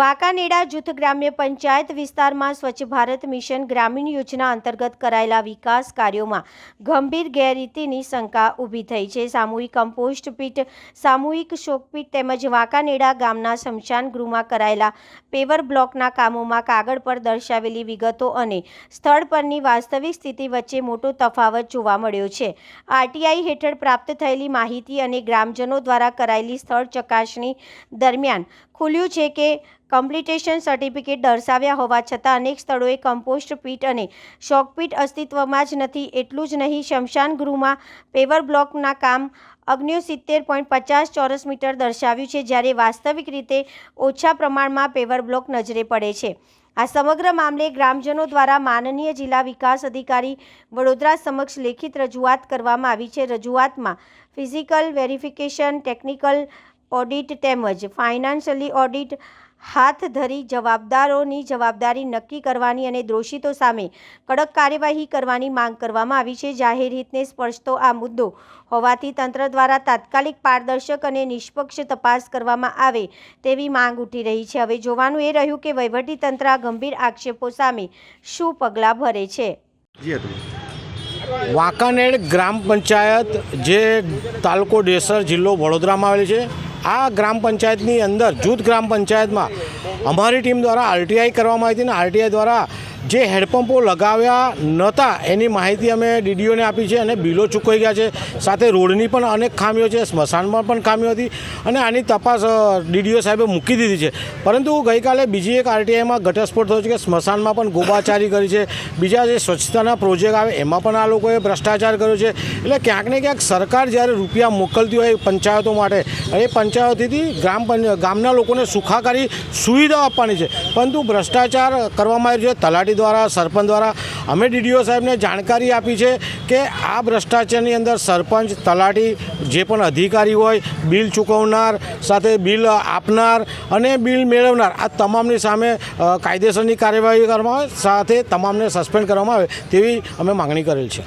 વાંકાનેડા જૂથ ગ્રામ્ય પંચાયત વિસ્તારમાં સ્વચ્છ ભારત મિશન ગ્રામીણ યોજના અંતર્ગત કરાયેલા વિકાસ કાર્યોમાં ગંભીર ગેરરીતિની શંકા ઊભી થઈ છે. સામૂહિક કમ્પોસ્ટ પીટ, સામૂહિક શોકપીટ તેમજ વાંકાનેડા ગામના સ્મશાન ગૃહમાં કરાયેલા પેવર બ્લોકના કામોમાં કાગળ પર દર્શાવેલી વિગતો અને સ્થળ પરની વાસ્તવિક સ્થિતિ વચ્ચે મોટો તફાવત જોવા મળ્યો છે. આરટીઆઈ હેઠળ પ્રાપ્ત થયેલી માહિતી અને ગ્રામજનો દ્વારા કરાયેલી સ્થળ ચકાસણી દરમિયાન ખુલ્યું છે કે કમ્પ્લિટેશન સર્ટિફિકેટ દર્શાવ્યા હોવા છતાં અનેક સ્થળોએ કમ્પોસ્ટ પીટ અને શોકપીટ અસ્તિત્વમાં જ નથી. એટલું જ નહીં, શમશાન ગૃહમાં પેવર બ્લોકના કામ અગ્નિસિત્તેર પોઈન્ટ પચાસ ચોરસ મીટર દર્શાવ્યું છે, જ્યારે વાસ્તવિક રીતે ઓછા પ્રમાણમાં પેવર બ્લોક નજરે પડે છે. આ સમગ્ર મામલે ગ્રામજનો દ્વારા માનનીય જિલ્લા વિકાસ અધિકારી વડોદરા સમક્ષ લેખિત રજૂઆત કરવામાં આવી છે. રજૂઆતમાં ફિઝિકલ વેરિફિકેશન, ટેકનિકલ ઓડિટ તેમજ ફાઇનાન્શિયલી ઓડિટ હાથ ધરી જવાબદારોની જવાબદારી નક્કી કરવાની અને દોષિતો સામે કડક કાર્યવાહી કરવાની માંગ કરવામાં આવી છે. જાહેર હિતને સ્પર્શતો આ મુદ્દો હોવાથી તંત્ર દ્વારા તાત્કાલિક પારદર્શક અને નિષ્પક્ષ તપાસ કરવામાં આવે તેવી માંગ ઉઠી રહી છે. હવે જોવાનું એ રહ્યું કે વહીવટીતંત્ર આ ગંભીર આક્ષેપો સામે શું પગલાં ભરે છે? જી વાંકાનેર ગ્રામ પંચાયત જે તાલુકો ડેસર જિલ્લો વડોદરામાં આવેલી છે આ ગ્રામ પંચાયતની અંદર જૂથ ગ્રામ પંચાયતમાં અમારી ટીમ દ્વારા આરટીઆઈ કરવામાં આવી હતી અને આરટીઆઈ દ્વારા જે હેડપંપો લગાવ્યા નહોતા, એની માહિતી અમે ડીડીઓને આપી છે અને બિલો ચૂકવાઈ ગયા છે. સાથે રોડની પણ અનેક ખામીઓ છે, સ્મશાનમાં પણ ખામીઓ હતી અને આની તપાસ ડીડીઓ સાહેબે મૂકી દીધી છે. પરંતુ ગઈકાલે બીજી એક આરટીઆઈમાં ઘટસ્ફોટ થયો છે કે સ્મશાનમાં પણ ગોબાચારી કરી છે. બીજા જે સ્વચ્છતાના પ્રોજેક્ટ આવે, એમાં પણ આ લોકોએ ભ્રષ્ટાચાર કર્યો છે. એટલે ક્યાંક ને ક્યાંક સરકાર જ્યારે રૂપિયા મોકલતી હોય પંચાયતો માટે એ પંચાયતોથી ગ્રામ ગામના લોકોને સુખાકારી સુવિધાઓ આપવાની છે. પરંતુ ભ્રષ્ટાચાર કરવામાં આવ્યો છે, તલાટી દ્વારા, સરપંચ દ્વારા અમે ડીડીઓ સાહેબને જાણકારી આપી છે કે આ ભ્રષ્ટાચારની અંદર સરપંચ, તલાટી જે પણ અધિકારી હોય, બિલ ચૂકવનાર, સાથે બિલ આપનાર અને બિલ મેળવનાર, આ તમામની સામે કાયદેસરની કાર્યવાહી કરવામાં આવે, સાથે તમામને સસ્પેન્ડ કરવામાં આવે તેવી અમે માગણી કરેલ છે.